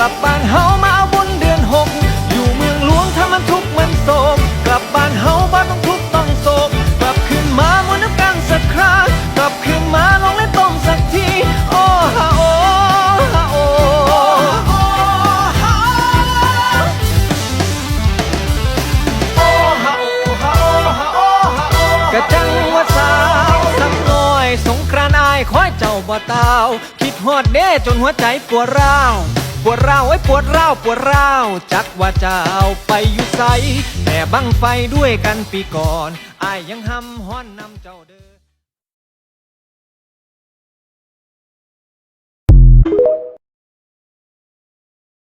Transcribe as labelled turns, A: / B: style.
A: ลับบ้านเฮามาเอาบุเดือนหก อยู่เมืองหลวงถ้ามันทุกข์มันโศก กลับบ้านเฮาบ้านต้องทุกต้องโศก กลับขึ้นมาหมวนน้ำกังสักครากลับขึ้นมาลองเล่นต้มสักที โอ้ฮาโอฮาโอฮ่าโอฮ่าโอฮ่าโอกะจังว่าสาวสักหน่อยสงกรานายคอยเจ้าบ่ตาว คิดฮอดเด้จนหัวใจปวดร้าว ปวดร้าวไอ้ปวดร้าวปวดร้าวจักว่าจะเอาไปอยู่ไสแต่บังไฟด้วยกันปีก่อนอายยังหำห้อนนำเจ้าเด้อ